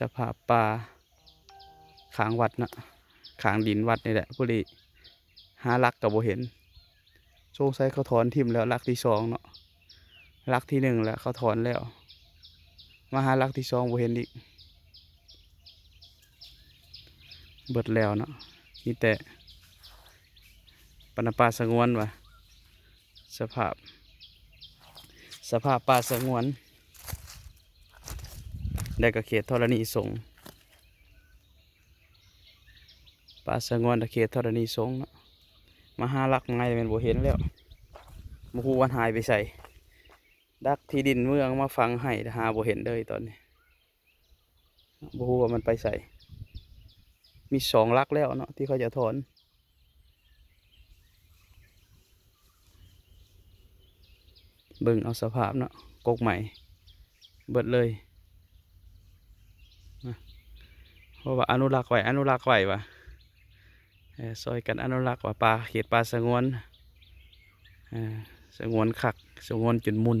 สภาพป่าขางวัดเนาะขางดินวัดนี่แหละผู้ดีหาลักกับโบเห็นสงสัยเขาถอนทิมแล้วลักที่สองเนาะลักที่หนึ่งแล้วเขาถอนแล้ว มาหาลักที่สองโบเห็นอีกเบิดแล้วเนาะมีแต่ปนป่าสงวนวะสภาพ สภาพป่าสงวน ได้กับเขตธรณีสงป่าสงวนกับเขตธรณีสงนะมาหาลักไงเป็นบ่เห็นแล้วมาฮูวันหายไปใส่ ดักที่ดินเมืองมาฟังให้หาบ่เห็นเลยตอนนี้บ่ฮู้ว่ามันไปใส่ มีสองลักแล้วเนาะที่เขาจะถอนเบิ่งเอาสภาพเนาะกกใหม่ เบิดเลย เพราะว่าอนุรักษ์ไว้อนุรักษ์ไว้วะเอ่อซอยกันอนุรักษ์ว่าปลาเขตปลาสงวนสงวนขักสงวนจนมุน